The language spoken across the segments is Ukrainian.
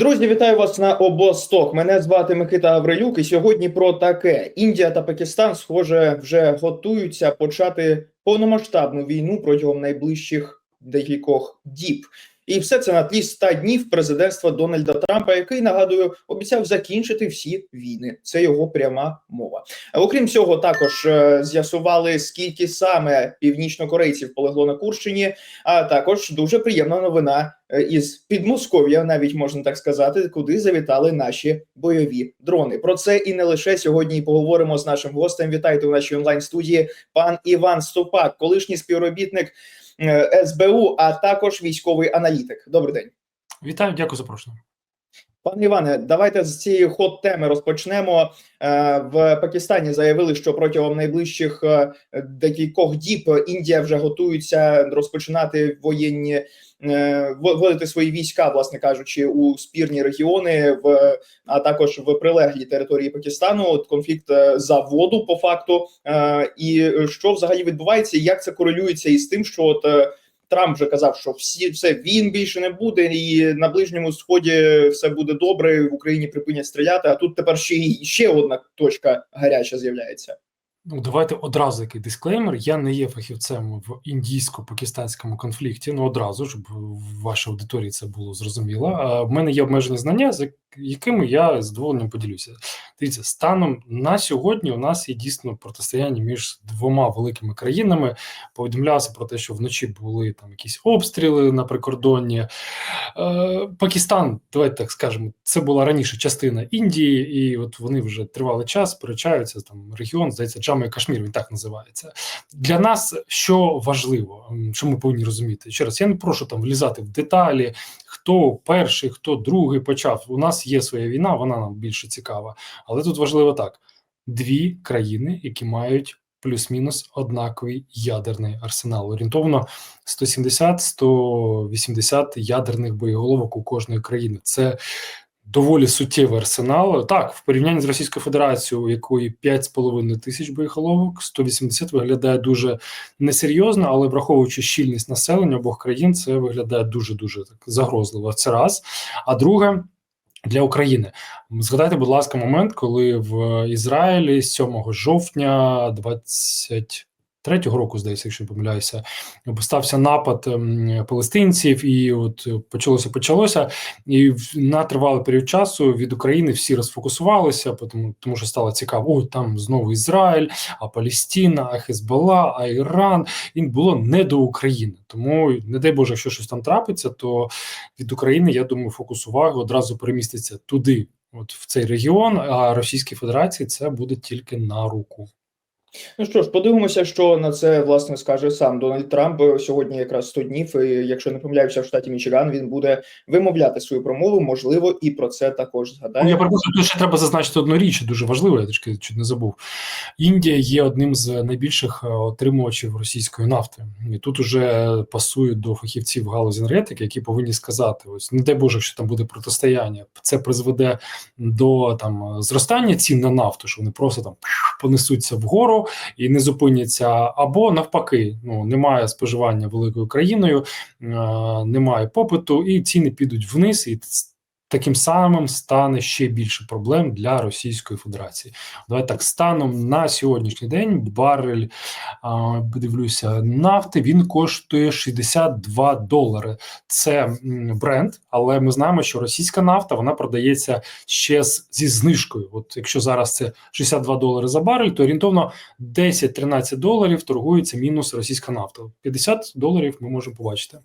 Друзі, вітаю вас на обосток. Мене звати Микита Аврилюк, і сьогодні про таке: Індія та Пакистан, схоже, вже готуються почати повномасштабну війну протягом найближчих декількох діб. І все це на тлі 100 днів президентства Дональда Трампа, який нагадую обіцяв закінчити всі війни. Це його пряма мова. Окрім цього, також е, з'ясували скільки саме північнокорейців полегло на Курщині. А також дуже приємна новина е, із Підмосков'я, навіть можна так сказати, куди завітали наші бойові дрони. Про це і не лише сьогодні і поговоримо з нашим гостем. Вітайте у нашій онлайн студії пан Іван Ступак, колишній співробітник СБУ, а також військовий аналітик. Добрий день. Вітаю, дякую за запрошення. Пане Іване, давайте з цієї ход теми розпочнемо. Е, В Пакистані заявили, що протягом найближчих е, декількох діб Індія вже готується розпочинати воєнні е, вводити свої війська, власне кажучи, у спірні регіони, в а також в прилеглі території Пакистану. От конфлікт за воду по факту. І що взагалі відбувається? Як це корелюється із тим, що от Трамп вже казав, що всі все він більше не буде, і на ближньому сході все буде добре. В Україні припинять стріляти. А тут тепер ще й ще одна точка гаряча з'являється. Ну, давайте одразу який дисклеймер. Я не є фахівцем в індійсько-пакистанському конфлікті. Ну одразу щоб в вашій аудиторії це було зрозуміло. А в мене є обмежені знання, з якими я з задоволенням поділюся. Дивіться, станом на сьогодні у нас є дійсно протистояння між двома великими країнами. Повідомлялося про те, що вночі були там якісь обстріли на прикордонні. Е, Пакистан, давайте так скажемо, це була раніше частина Індії, і от вони вже тривалий час сперечаються там регіон, здається, Джаму і Кашмір. Він так називається. Для нас що важливо, що ми повинні розуміти. Ще раз я не прошу там влізати в деталі, хто перший, хто другий почав. У нас є своя війна, вона нам більше цікава. Але тут важливо так: дві країни, які мають плюс-мінус однаковий ядерний арсенал. Орієнтовно 170-180 ядерних боєголовок у кожної країни. Це доволі суттєвий арсенал. Так, в порівнянні з Російською Федерацією, у якої 5,5 тисяч боєголовок, 180 виглядає дуже несерйозно, але враховуючи щільність населення обох країн, це виглядає дуже дуже так загрозливо. Це раз. А друге. Для України згадайте, будь ласка, момент, коли в Ізраїлі 7 жовтня 20 Третього року, здається, якщо не помиляюся, стався напад ем, палестинців, і от почалося, почалося, і на тривалий період часу від України всі розфокусувалися, тому, тому що стало цікаво. О, там знову Ізраїль, а Палістина, а Хезбалла, а Іран. І було не до України. Тому, не дай Боже, якщо щось там трапиться, то від України, я думаю, фокус уваги одразу переміститься туди, от в цей регіон. А Російській Федерації це буде тільки на руку. Ну що ж, подивимося, що на це власне скаже сам Дональд Трамп сьогодні, якраз 100 днів. і Якщо не помиляюся, в штаті Мічиган він буде вимовляти свою промову. Можливо, і про це також згадає. Ну, я тут ще треба зазначити одну річ, дуже важливо. Я трішки чуть не забув. Індія є одним з найбільших е, отримувачів російської нафти, і тут уже пасують до фахівців галузі енергетики, які повинні сказати: ось не дай Боже, що там буде протистояння. Це призведе до там зростання цін на нафту, що вони просто там понесуться вгору і не зупиняться, або навпаки, ну немає споживання великою країною, немає попиту, і ціни підуть вниз, і таким самим стане ще більше проблем для Російської Федерації. Давайте так станом на сьогоднішній день барель дивлюся нафти. Він коштує 62 долари. Це бренд, але ми знаємо, що російська нафта вона продається ще з, зі знижкою. От якщо зараз це 62 долари за барель, то орієнтовно 10-13 доларів торгується мінус російська нафта. 50 доларів ми можемо побачити.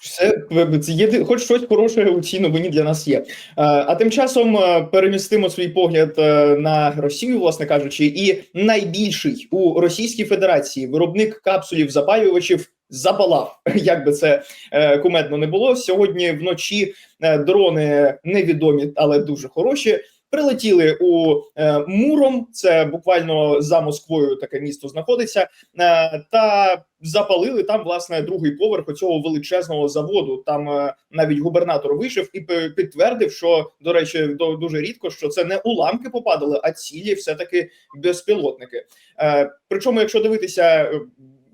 Все є хоч щось хороше у цій новині для нас є. А тим часом перемістимо свій погляд на Росію, власне кажучи, і найбільший у Російській Федерації виробник капсулів запалювачів запалав. Як би це е, кумедно не було сьогодні. Вночі е, дрони невідомі, але дуже хороші. Прилетіли у е, Муром, це буквально за Москвою таке місто знаходиться, е, та запалили там власне другий поверх цього величезного заводу. Там е, навіть губернатор вийшов і підтвердив, що до речі, до дуже рідко що це не уламки попадали, а цілі, все таки безпілотники. Е, причому, якщо дивитися. Е,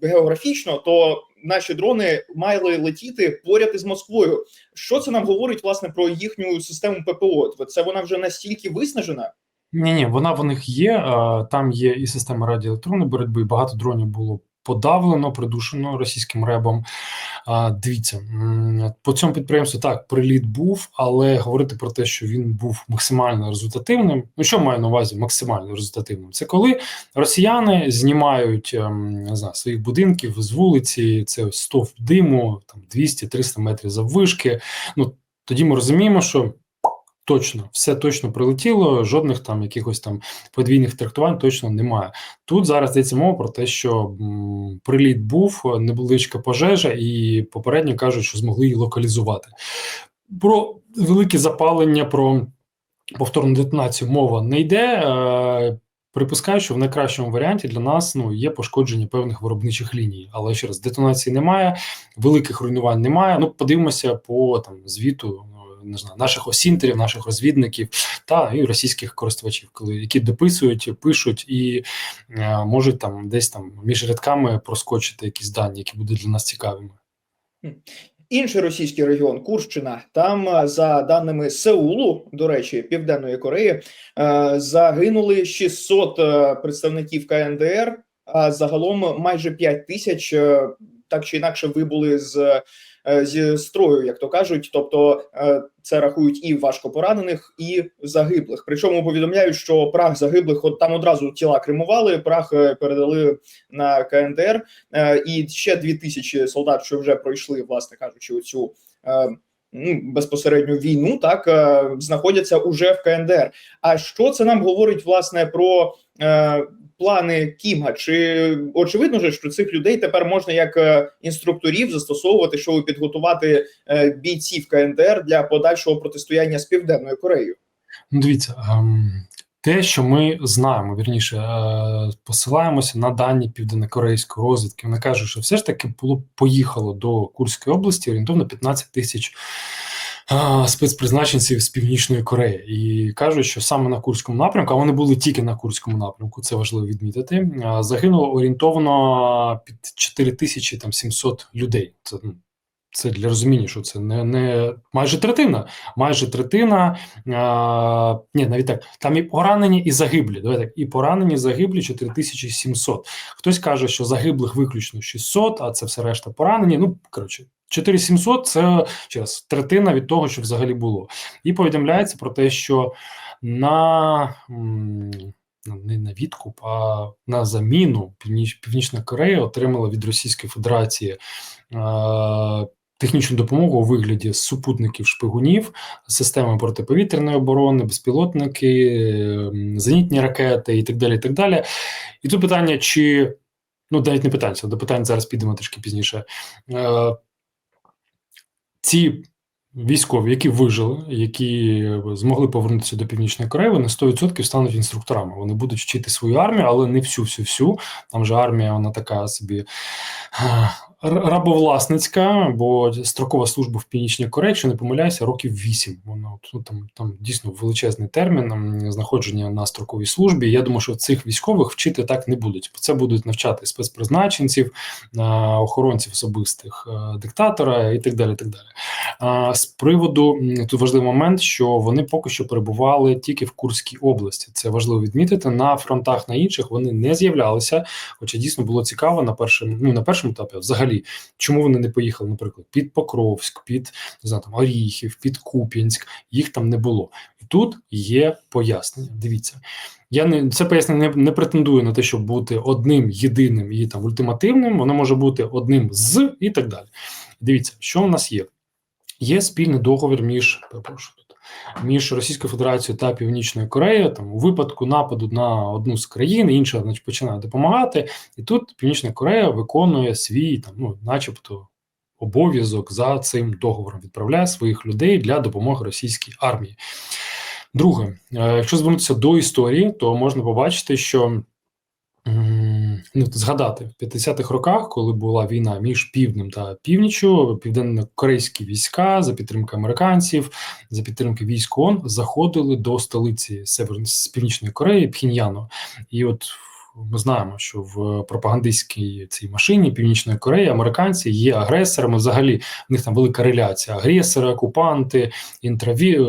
географічно, то наші дрони мали летіти поряд із Москвою. Що це нам говорить власне про їхню систему ППО? Це вона вже настільки виснажена? Ні, ні, вона в них є. Там є і система радіоелектронної боротьби. Багато дронів було подавлено, придушено російським ребом. А, Дивіться, по цьому підприємству так приліт був, але говорити про те, що він був максимально результативним. Ну що маю на увазі максимально результативним? Це коли росіяни знімають ем, не знаю, своїх будинків з вулиці, це стовп диму, там 200-300 метрів заввишки. Ну тоді ми розуміємо, що точно все точно прилетіло, жодних там якихось там подвійних трактувань точно немає. Тут зараз йдеться мова про те, що приліт був, невеличка пожежа, і попередньо кажуть, що змогли її локалізувати. Про велике запалення, про повторну детонацію мова не йде. Е, Припускаю, що в найкращому варіанті для нас ну є пошкодження певних виробничих ліній, але ще раз детонації немає, великих руйнувань немає. Ну подивимося по там звіту не знаю, наших осінтерів, наших розвідників та і російських користувачів, коли які дописують, пишуть і е, можуть там десь там між рядками проскочити якісь дані, які будуть для нас цікавими. Інший російський регіон Курщина. Там, е, за даними Сеулу, до речі, Південної Кореї, е, загинули 600 е, представників КНДР. А загалом майже 5 тисяч так чи інакше вибули з, зі строю, як то кажуть. Тобто е, це рахують і важко поранених, і загиблих. Причому повідомляють, що прах загиблих от там одразу тіла кремували, прах е, передали на КНДР. Е, і ще дві тисячі солдат, що вже пройшли, власне кажучи, оцю е, ну, безпосередню війну, так е, знаходяться уже в КНДР. А що це нам говорить власне про е, плани Кімга? Чи очевидно же, що цих людей тепер можна як е, інструкторів застосовувати, щоб підготувати е, бійців КНДР для подальшого протистояння з Південною Кореєю? Ну, дивіться, ем, те, що ми знаємо, вірніше, е, посилаємося на дані південнокорейської розвідки. Вони кажуть, що все ж таки було поїхало до Курської області орієнтовно 15 тисяч спецпризначенців з Північної Кореї. І кажуть, що саме на Курському напрямку, а вони були тільки на Курському напрямку, це важливо відмітити. Загинуло орієнтовно під 4700 людей. Це ну, це для розуміння, що це не, не майже третина. Майже третина. А, ні, навіть так. Там і поранені, і загиблі. Давай так, і поранені, і загиблі 4700. Хтось каже, що загиблих виключно 600, а це все решта поранені. Ну, коротше, 4700 – це ще третина від того, що взагалі було. І повідомляється про те, що на. Не на відкуп, а на заміну Північ, Північна Корея отримала від Російської Федерації е, технічну допомогу у вигляді супутників шпигунів, системи протиповітряної оборони, безпілотники, зенітні ракети і так далі. І так далі. І тут питання, чи ну навіть не питання, до питань зараз підемо трішки пізніше. Е, ці військові, які вижили, які змогли повернутися до Північної Кореї, вони 100% стануть інструкторами. Вони будуть вчити свою армію, але не всю всю всю. Там же армія, вона така собі е, рабовласницька, бо строкова служба в Північній Кореї, якщо не помиляюся, років 8. Воно ну, там, там дійсно величезний термін знаходження на строковій службі. Я думаю, що цих військових вчити так не будуть. Це будуть навчати спецпризначенців, охоронців особистих е, диктатора і так далі. Так далі. З приводу тут важливий момент, що вони поки що перебували тільки в Курській області. Це важливо відмітити. На фронтах на інших вони не з'являлися. Хоча дійсно було цікаво на першому, ну на першому етапі, а взагалі, чому вони не поїхали, наприклад, під Покровськ, під не знаю, там Оріхів, під Куп'янськ. Їх там не було. І тут є пояснення. Дивіться. Я не це пояснення не, не претендую на те, щоб бути одним єдиним і там ультимативним. Воно може бути одним з і так далі. Дивіться, що у нас є. Є спільний договір між перепрошую між Російською Федерацією та Північною Кореєю. Там у випадку нападу на одну з країн, інша значить, починає допомагати, і тут Північна Корея виконує свій там, ну, начебто, обов'язок за цим договором, відправляє своїх людей для допомоги російській армії. Друге, е, якщо звернутися до історії, то можна побачити, що ну, згадати в 50-х роках, коли була війна між півднем та північчю, південно-корейські війська за підтримки американців, за підтримки військ ООН заходили до столиці Север... з Північної Кореї Пхіньяну. І от Ми знаємо, що в пропагандистській цій машині Північної Кореї американці є агресорами. Взагалі в них там велика реляція: агресори, окупанти, інтраві.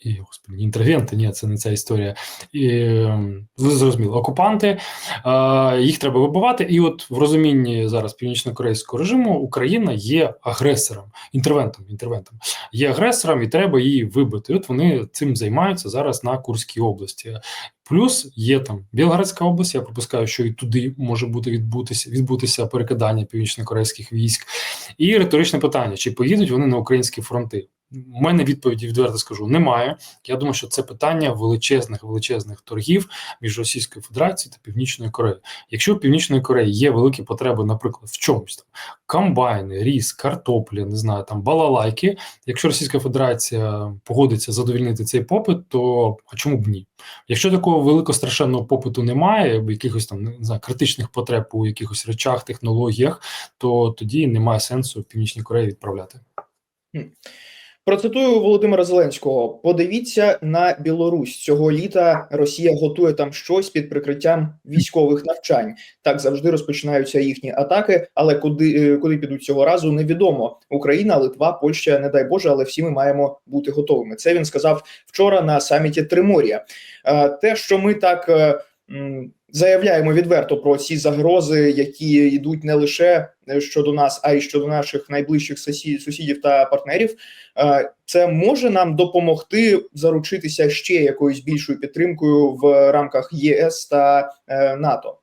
І, господи, інтервенти, ні, це не ця історія. І, ем, ви зрозуміли, окупанти, е, їх треба вибивати. І от в розумінні зараз північно-корейського режиму Україна є агресором, інтервентом, інтервентом, є агресором, і треба її вибити. І от вони цим займаються зараз на Курській області. Плюс є там Білградська область. Я припускаю, що і туди може бути відбутися відбутися перекидання північно-корейських військ. І риторичне питання: чи поїдуть вони на українські фронти? У мене відповіді відверто скажу немає. Я думаю, що це питання величезних величезних торгів між Російською Федерацією та Північною Кореєю. Якщо в Північної Кореї є великі потреби, наприклад, в чомусь там комбайни, ріс, картоплі, не знаю, там балалайки. Якщо Російська Федерація погодиться задовільнити цей попит, то а чому б ні? Якщо такого великого страшенного попиту немає, якихось там не знаю, критичних потреб у якихось речах, технологіях, то тоді немає сенсу в Північній Кореї відправляти. Процитую Володимира Зеленського: подивіться на Білорусь цього літа. Росія готує там щось під прикриттям військових навчань. Так завжди розпочинаються їхні атаки. Але куди е, куди підуть цього разу, невідомо. Україна, Литва, Польща, не дай Боже, але всі ми маємо бути готовими. Це він сказав вчора на саміті Тримор'я. Е, Те, що ми так. Заявляємо відверто про ці загрози, які йдуть не лише е, щодо нас, а й щодо наших найближчих сусідів та партнерів. Е, Це може нам допомогти заручитися ще якоюсь більшою підтримкою в рамках ЄС та е, НАТО.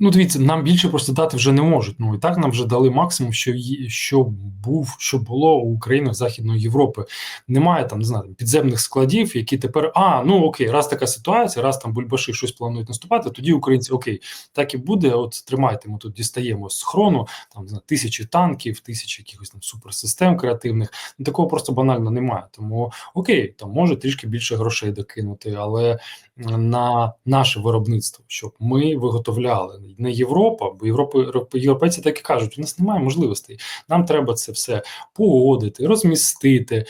Ну, дивіться, нам більше просто дати вже не можуть. Ну і так нам вже дали максимум, що що був, що було у країнах Західної Європи. Немає там, не знаю, підземних складів, які тепер а ну окей, раз така ситуація, раз там бульбаши щось планують наступати. Тоді українці окей, так і буде. От тримайте, ми тут дістаємо з хрону, там не знаю, тисячі танків, тисячі якихось там суперсистем креативних. Ну такого просто банально немає. Тому окей, там може трішки більше грошей докинути, але на наше виробництво, щоб ми виготовляли не Європа, бо Європи європейці так і кажуть: у нас немає можливостей. Нам треба це все погодити, розмістити,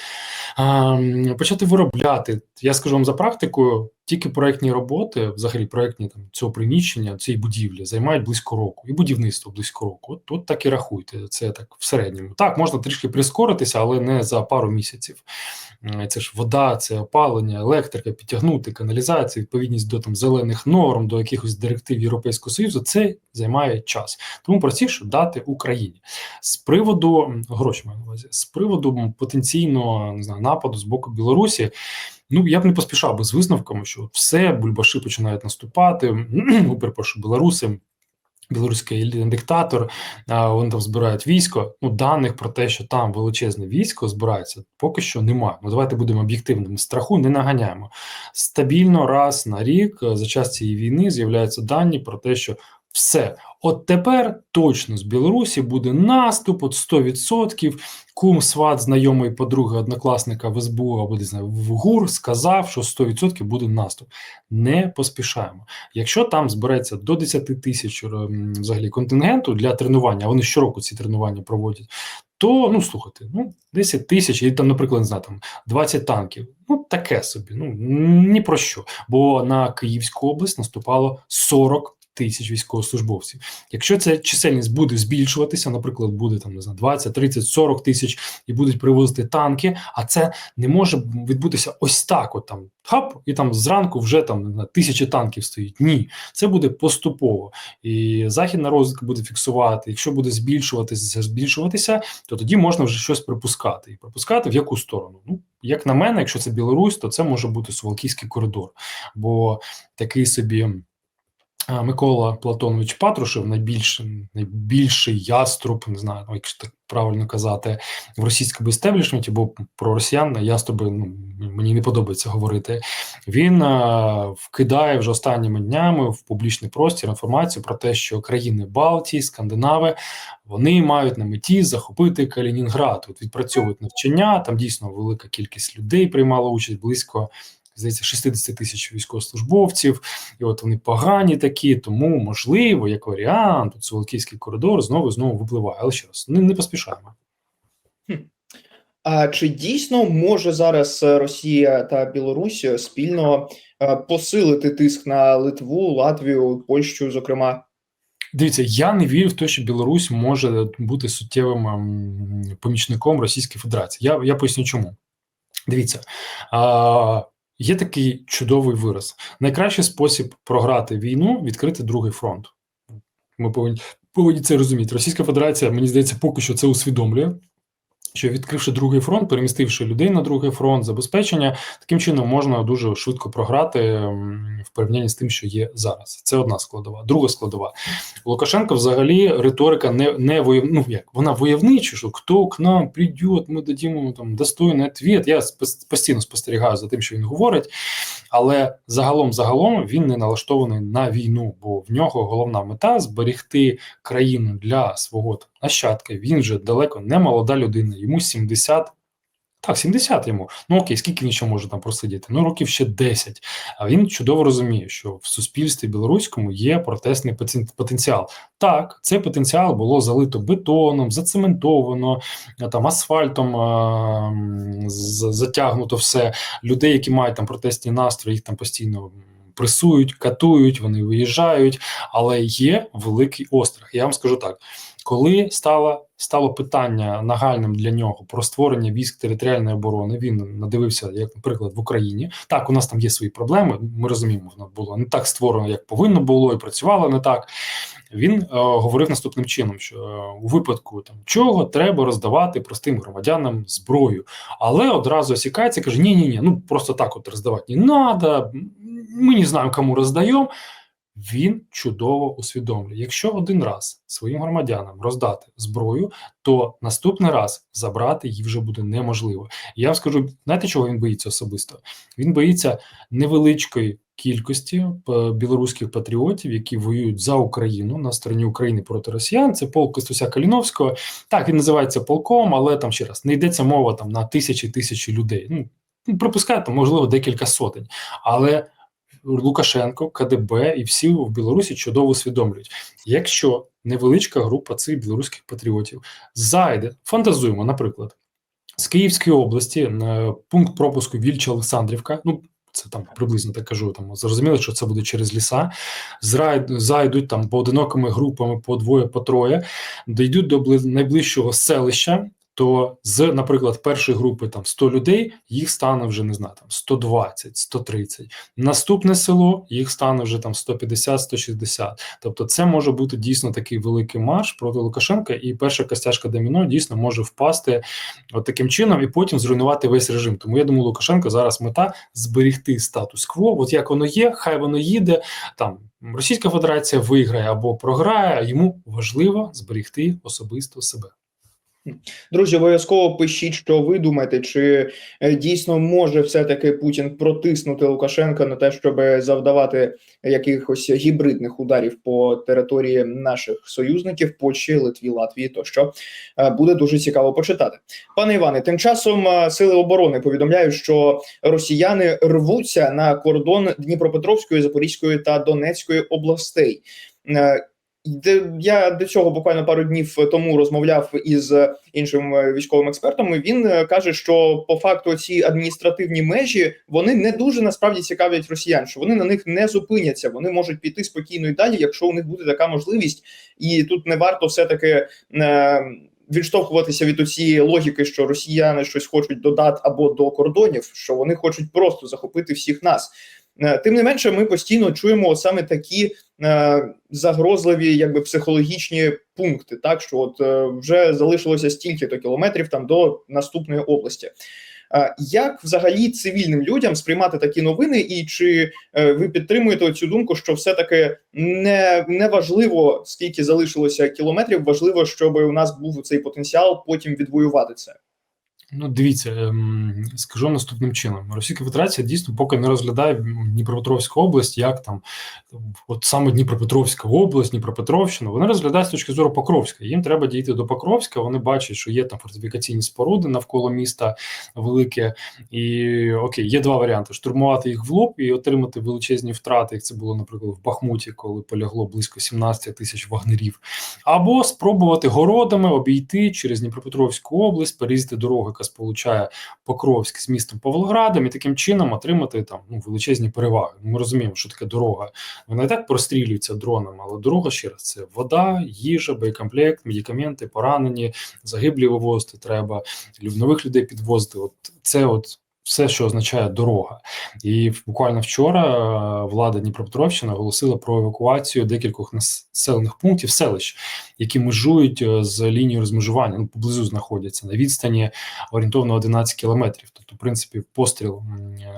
почати виробляти. Я скажу вам за практикою. Тільки проектні роботи, взагалі проектні там цього приміщення, цієї будівлі займають близько року, і будівництво близько року. От, от так і рахуйте. Це так в середньому. Так можна трішки прискоритися, але не за пару місяців. Це ж вода, це опалення, електрика, підтягнути каналізацію, відповідність до там зелених норм, до якихось директив Європейського союзу. Це займає час. Тому простіше дати Україні з приводу гроші маю на увазі, з приводу потенційного не знаю нападу з боку Білорусі. Ну я б не поспішав би з висновками, що все бульбаши починають наступати. Ну, перепрошую, білоруси. Білоруський диктатор, вони там збирають військо. Ну, даних про те, що там величезне військо збирається, поки що немає. Ну давайте будемо об'єктивними. Страху не наганяємо. Стабільно раз на рік е, за час цієї війни з'являються дані про те, що все, от тепер точно з Білорусі буде наступ, от 100%. Кум сват знайомий подруги однокласника в СБУ або знаю, в ГУР сказав, що 100% буде наступ. Не поспішаємо. Якщо там збереться до 10 тисяч м, взагалі контингенту для тренування, вони щороку ці тренування проводять. То ну слухайте, ну 10 тисяч, і там, наприклад, не знаю, там 20 танків. Ну таке собі. Ну ні про що. Бо на Київську область наступало 40 тисяч військовослужбовців. Якщо ця чисельність буде збільшуватися, наприклад, буде там не знаю, 20, 30, 40 тисяч і будуть привозити танки, а це не може відбутися ось так. От там хап, і там зранку вже там знаю, тисячі танків стоїть. Ні, це буде поступово. І західна розвідка буде фіксувати. Якщо буде збільшуватися, збільшуватися, то тоді можна вже щось припускати. І припускати в яку сторону? Ну, як на мене, якщо це Білорусь, то це може бути Сувалківський коридор, бо такий собі. Микола Платонович Патрушев, найбільший, найбільший яструб, не знаю, ну, якщо так правильно казати, в російському істеблішменті, бо про росіян яструби ну, мені не подобається говорити. Він а, вкидає вже останніми днями в публічний простір інформацію про те, що країни Балтії, Скандинави вони мають на меті захопити Калінінград. От відпрацьовують навчання. Там дійсно велика кількість людей приймала участь близько здається, 60 тисяч військовослужбовців, і от вони погані такі, тому можливо, як варіант, тут Солоківський коридор знову знову випливає. Але ще раз не, не поспішаємо. А чи дійсно може зараз Росія та Білорусь спільно е, посилити тиск на Литву, Латвію, Польщу, зокрема. Дивіться, я не вірю в те, що Білорусь може бути суттєвим ем, помічником Російської Федерації. Я, я поясню чому. Дивіться, а, є такий чудовий вираз: найкращий спосіб програти війну відкрити другий фронт. Ми повинні, повинні це розуміти. Російська Федерація, мені здається, поки що це усвідомлює. Що відкривши другий фронт, перемістивши людей на другий фронт, забезпечення, таким чином можна дуже швидко програти в порівнянні з тим, що є зараз. Це одна складова. Друга складова. У Лукашенка взагалі риторика не, не воєв... ну, як, вона войовнича, що хто к нам прийде, ми дадімо там достойний відповідь. Я постійно спостерігаю за тим, що він говорить, але загалом, загалом він не налаштований на війну, бо в нього головна мета зберегти країну для свого там, нащадка. Він же далеко не молода людина, йому 70. Так, 70 йому. Ну окей, скільки він ще може там просидіти? Ну, років ще 10. А він чудово розуміє, що в суспільстві білоруському є протестний потен- потенціал. Так, цей потенціал було залито бетоном, зацементовано, там асфальтом а, затягнуто все. Людей, які мають там протестні настрої, їх там постійно пресують, катують, вони виїжджають. Але є великий острах. Я вам скажу так: коли стало, стало питання нагальним для нього про створення військ територіальної оборони, він надивився, як, наприклад, в Україні. Так, у нас там є свої проблеми. Ми розуміємо, воно було не так створено, як повинно було, і працювало не так. Він е, говорив наступним чином: що е, у випадку там чого треба роздавати простим громадянам зброю, але одразу осікається, каже: ні, ні, ні, ну просто так от роздавати не треба. Ми не знаємо, кому роздаємо. Він чудово усвідомлює, якщо один раз своїм громадянам роздати зброю, то наступний раз забрати її вже буде неможливо. Я вам скажу, знаєте, чого він боїться особисто? Він боїться невеличкої кількості е, білоруських патріотів, які воюють за Україну на стороні України проти росіян. Це полк Костуся Каліновського. Так він називається полком, але там ще раз не йдеться мова там на тисячі тисячі людей. Ну припускаю, там, можливо декілька сотень, але. Лукашенко, КДБ і всі в Білорусі чудово усвідомлюють, якщо невеличка група цих білоруських патріотів зайде, фантазуємо, наприклад, з Київської області на пункт пропуску Вільча Олександрівка. Ну це там приблизно так кажу. Там зрозуміло, що це буде через ліса. Зайдуть там поодинокими групами по двоє, по троє, дійдуть до найближчого селища. То з, наприклад, першої групи там 100 людей, їх стане вже не знаю, там 120, 130. Наступне село їх стане вже там 150, 160. Тобто, це може бути дійсно такий великий марш проти Лукашенка, і перша костяшка доміно дійсно може впасти от таким чином і потім зруйнувати весь режим. Тому я думаю, Лукашенко зараз мета зберегти статус-кво. От як воно є, хай воно їде там. Російська Федерація виграє або програє. Йому важливо зберегти особисто себе. Друзі, обов'язково пишіть, що ви думаєте, чи е, дійсно може все-таки Путін протиснути Лукашенка на те, щоб завдавати якихось гібридних ударів по території наших союзників, Польщі, Литві, Латвії, тощо Е, буде дуже цікаво почитати. Пане Іване, тим часом е, сили оборони повідомляють, що росіяни рвуться на кордон Дніпропетровської, Запорізької та Донецької областей. Я до цього буквально пару днів тому розмовляв із іншим військовим експертом. і Він е, каже, що по факту ці адміністративні межі вони не дуже насправді цікавлять росіян, що вони на них не зупиняться. Вони можуть піти спокійно і далі, якщо у них буде така можливість, і тут не варто все таки. Е- Відштовхуватися від цієї логіки, що росіяни щось хочуть додати або до кордонів, що вони хочуть просто захопити всіх нас. Е, Тим не менше, ми постійно чуємо саме такі е, загрозливі, якби психологічні пункти, так що от е, вже залишилося стільки-то кілометрів там до наступної області. Як взагалі цивільним людям сприймати такі новини, і чи ви підтримуєте цю думку, що все-таки не, не важливо, скільки залишилося кілометрів, важливо, щоб у нас був цей потенціал потім відвоювати це? Ну, дивіться, ем, скажу наступним чином: Російська Федерація дійсно поки не розглядає Дніпропетровську область, як там, от саме Дніпропетровська область, Дніпропетровщина, вони розглядають з точки зору Покровська. Їм треба дійти до Покровська. Вони бачать, що є там фортифікаційні споруди навколо міста велике. І окей, є два варіанти: штурмувати їх в лоб і отримати величезні втрати, як це було, наприклад, в Бахмуті, коли полягло близько 17 тисяч вагнерів, або спробувати городами обійти через Дніпропетровську область, перерізати дороги яка сполучає Покровськ з містом Павлоградом, і таким чином отримати там ну величезні переваги. Ми розуміємо, що таке дорога. Вона і так прострілюється дронами, але дорога ще раз це вода, їжа, боєкомплект, медикаменти, поранені, загиблі вивозити треба, нових людей підвозити. От це от. Все, що означає дорога, і буквально вчора е, влада Дніпропетровщини оголосила про евакуацію декількох населених пунктів селищ, які межують е, з лінією розмежування, ну поблизу знаходяться на відстані орієнтовно 11 кілометрів. Тобто, в принципі, постріл е,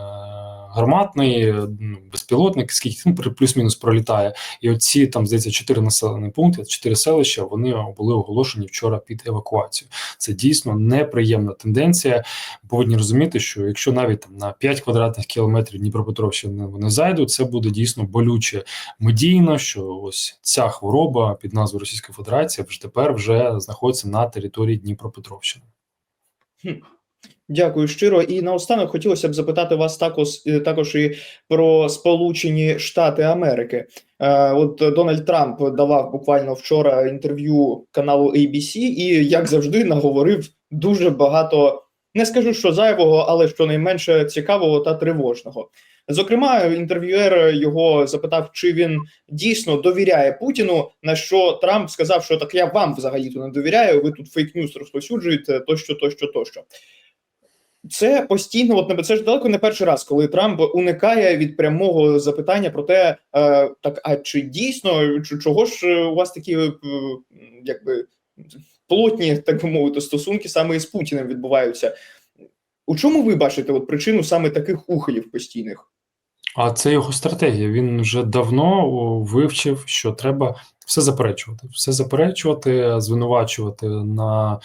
гарматний, ну, безпілотник, скільки ну, плюс-мінус пролітає. І оці там здається чотири населені пункти, чотири селища. Вони були оголошені вчора під евакуацію. Це дійсно неприємна тенденція. Повинні розуміти, що якщо навіть там на 5 квадратних кілометрів Дніпропетровщини вони зайдуть, це буде дійсно болюче медійно. Що ось ця хвороба під назвою Російська Федерація вже тепер вже знаходиться на території Дніпропетровщини. Дякую щиро. І наостанок хотілося б запитати вас також, е, також і про Сполучені Штати Америки. Е, От Дональд Трамп давав буквально вчора інтерв'ю каналу ABC і, як завжди, наговорив дуже багато. Не скажу, що зайвого, але щонайменше цікавого та тривожного. Зокрема, інтерв'юер його запитав, чи він дійсно довіряє Путіну. На що Трамп сказав, що так я вам взагалі-то не довіряю. Ви тут фейк-ньюс розповсюджуєте тощо, тощо, тощо. Це постійно, от це ж далеко не перший раз, коли Трамп уникає від прямого запитання про те, е, так а чи дійсно чого ж е, у вас такі е, якби плотні, так мовити, стосунки саме із Путіним відбуваються? У чому ви бачите от причину саме таких ухилів постійних? А це його стратегія. Він вже давно вивчив, що треба все заперечувати, все заперечувати, звинувачувати на.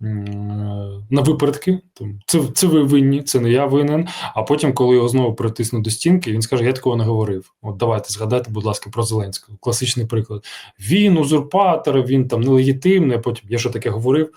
На випередки, це, це ви винні, це не я винен. А потім, коли його знову притиснуть до стінки, він скаже: Я такого не говорив. От давайте згадайте, будь ласка, про Зеленського. Класичний приклад. Він узурпатор, він там нелегітимний. а Потім я що таке говорив.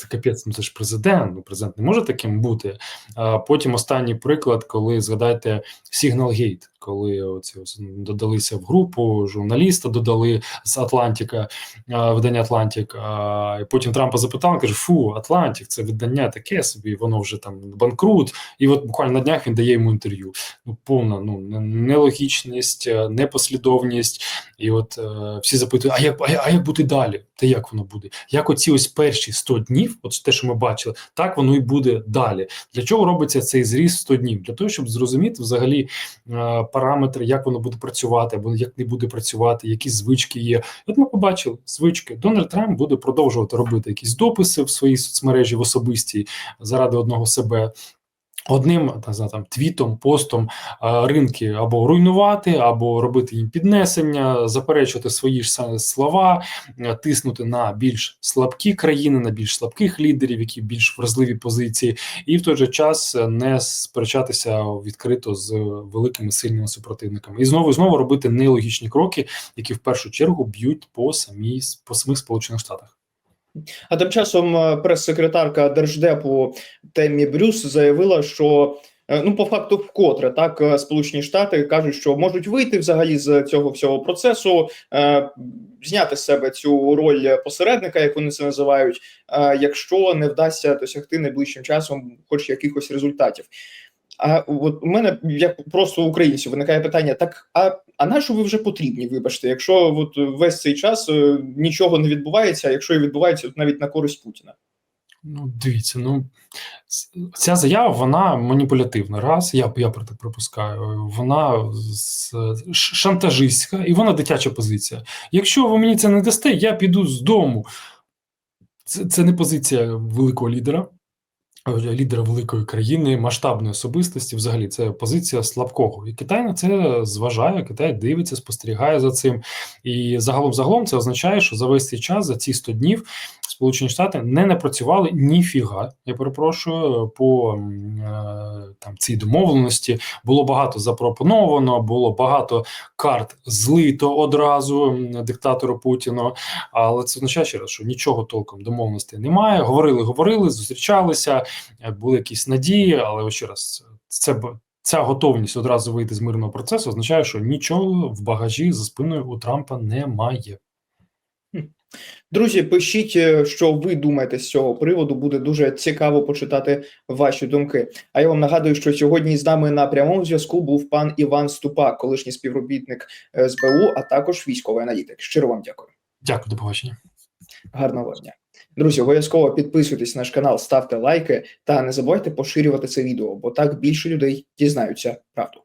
Це капець, ну це ж президент. Ну президент не може таким бути. А потім останній приклад, коли згадайте Signalgate, коли оці ось додалися в групу, журналіста додали з Атлантика, а, видання Атлантик. А, і потім Трампа запитав, каже: Фу, Атлантик, це видання таке собі, воно вже там банкрут. І от буквально на днях він дає йому інтерв'ю. Ну, повна ну нелогічність, е, непослідовність. І от е, всі запитують: а, як- а як бути далі? Та як воно буде? Як оці ось перші 100 днів, от те, що ми бачили, так воно і буде далі. Для чого робиться цей зріз 100 днів? Для того, щоб зрозуміти взагалі е, параметри, як воно буде працювати, або як не буде працювати, які звички є. От ми побачили звички. Дональд Трамп буде продовжувати робити якісь дописи в своїй соцмережі в особистій заради одного себе. Одним знаю, там твітом, постом ринки або руйнувати, або робити їм піднесення, заперечувати свої ж слова, е, тиснути на більш слабкі країни, на більш слабких лідерів, які більш вразливі позиції, і в той же час е, не сперечатися відкрито з великими сильними супротивниками, і знову і знову робити нелогічні кроки, які в першу чергу б'ють по самій по самих сполучених штатах. А тим часом е, прес-секретарка Держдепу Теммі Брюс заявила, що е, ну по факту вкотре так е, Сполучені Штати кажуть, що можуть вийти взагалі з цього всього процесу, зняти з себе цю роль посередника, як вони це називають, якщо не вдасться досягти найближчим часом, хоч якихось результатів. А от у мене як просто українців виникає питання: так а, а на що ви вже потрібні? Вибачте, якщо от весь цей час е, нічого не відбувається, а якщо і відбувається, то навіть на користь Путіна. Ну, дивіться, ну ця заява вона маніпулятивна. Раз, я, я про це припускаю. Вона шантажистська і вона дитяча позиція. Якщо ви мені це не дасте, я піду з дому. Це, це не позиція великого лідера, лідера великої країни, масштабної особистості. Взагалі, це позиція слабкого. І Китай на це зважає, Китай дивиться, спостерігає за цим. І загалом загалом це означає, що за весь цей час, за ці 100 днів, Сполучені Штати не напрацювали ніфіга. Я перепрошую по е, там цій домовленості. Було багато запропоновано, було багато карт злито одразу диктатору Путіну. Але це означає ще раз, що нічого толком домовленостей немає. Говорили, говорили, зустрічалися, е, були якісь надії, але ще раз це ця готовність одразу вийти з мирного процесу означає, що нічого в багажі за спиною у Трампа немає. Друзі, пишіть, е, що ви думаєте з цього приводу. Буде дуже цікаво почитати ваші думки. А я вам нагадую, що сьогодні з нами на прямому зв'язку був пан Іван Ступак, колишній співробітник е, СБУ, а також військовий аналітик. Щиро вам дякую. Дякую, до побачення. Гарного дня. Друзі, обов'язково підписуйтесь на наш канал, ставте лайки та не забувайте поширювати це відео, бо так більше людей дізнаються правду.